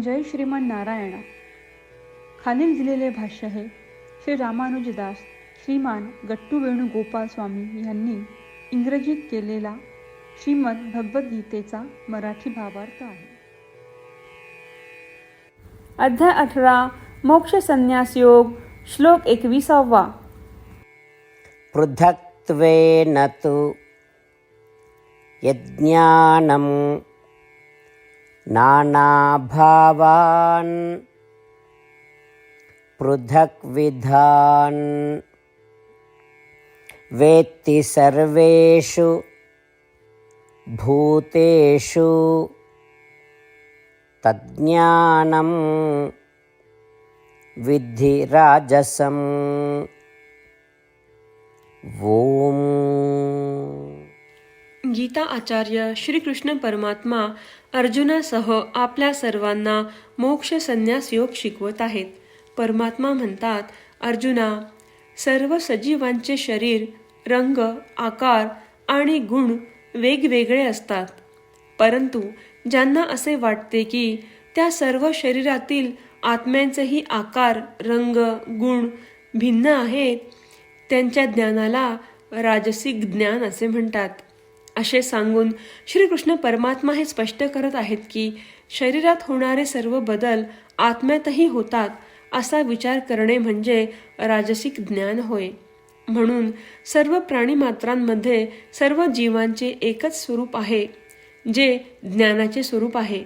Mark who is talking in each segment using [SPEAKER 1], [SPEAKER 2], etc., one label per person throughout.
[SPEAKER 1] जय श्रीमन नारायणा. खालील दिलेले भाष्य हे श्री रामानुजदास श्रीमान गट्टू वेणुगोपाल स्वामी यांनी इंग्रजीत केलेला श्रीमद भगवद्गीतेचा मराठी भावार्थ आहे. अध्याय अठरा मोक्ष संन्यास योग श्लोक एकविसावा.
[SPEAKER 2] पृथक्त्वेन तु यज्ञानं नानाभावान् पृथक्विधान् वेत्ति सर्वेषु भूतेषु तज्ज्ञानं विद्धि राजसम् ओम
[SPEAKER 3] गीता आचार्य श्रीकृष्ण परमात्मा अर्जुनासह आपल्या सर्वांना मोक्ष संन्यास योग शिकवत आहेत. परमात्मा म्हणतात अर्जुना सर्व सजीवांचे शरीर रंग आकार आणि गुण वेगवेगळे असतात. परंतु ज्यांना असे वाटते की त्या सर्व शरीरातील आत्म्यांचेही आकार रंग गुण भिन्न आहेत त्यांच्या ज्ञानाला राजसिक ज्ञान असे म्हणतात. असे सांगून श्रीकृष्ण परमात्मा हे स्पष्ट करत आहेत की शरीरात होणारे सर्व बदल आत्म्यातही होतात असा विचार करणे म्हणजे राजसिक ज्ञान होय. म्हणून सर्व प्राणीमात्रांमध्ये सर्व जीवांचे एकच स्वरूप आहे जे ज्ञानाचे स्वरूप आहे.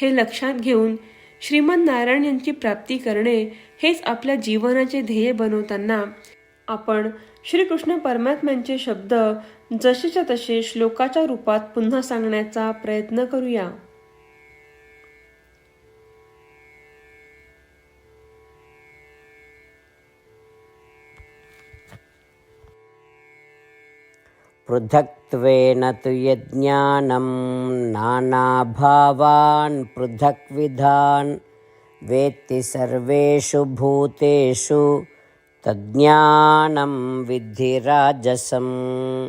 [SPEAKER 3] हे लक्षात घेऊन श्रीमंत नारायण यांची प्राप्ती करणे हेच आपल्या जीवनाचे ध्येय बनवताना आपण श्रीकृष्ण परमात्म्यांचे शब्द जसेच्या तसे श्लोकाच्या रूपात पुन्हा सांगण्याचा प्रयत्न करूया.
[SPEAKER 2] पृथक्त्वेन तु यज्ञानं नानाभावान् पृथक्विधान् वेत्ति सर्वेषु भूतेषु तज्ज्ञानं विद्धि राजसम्।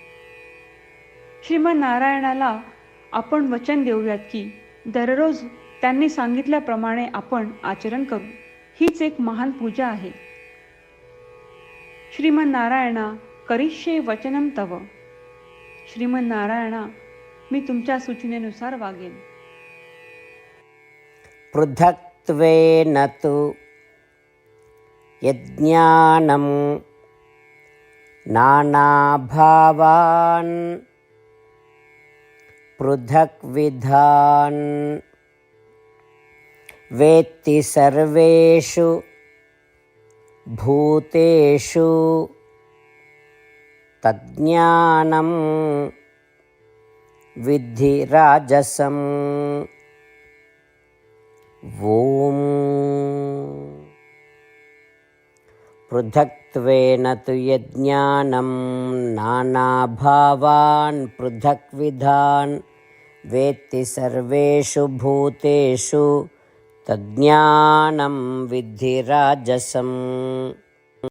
[SPEAKER 1] श्रीमनारायणाला आपण वचन देऊयात की दररोज त्यांनी सांगितल्याप्रमाणे आपण आचरण करू. हीच एक महान पूजा आहे. श्रीमनारायणा करिष्ये वचनम तव. श्रीमनारायणा मी तुमच्या सूचनेनुसार वागेन.
[SPEAKER 2] पृथक्त्वेन तु यज्ञानं नानाभावान् पृथक्विधान् वेत्ति सर्वेषु भूतेषु तज्ज्ञानं विद्धि राजसम् ॐ पृथक्त्वेन तु यज्ञानं नानाभावान् पृथक्विधान् वेत्ति सर्वेषु भूतेषु तज्ज्ञानं विद्धि राजसम्।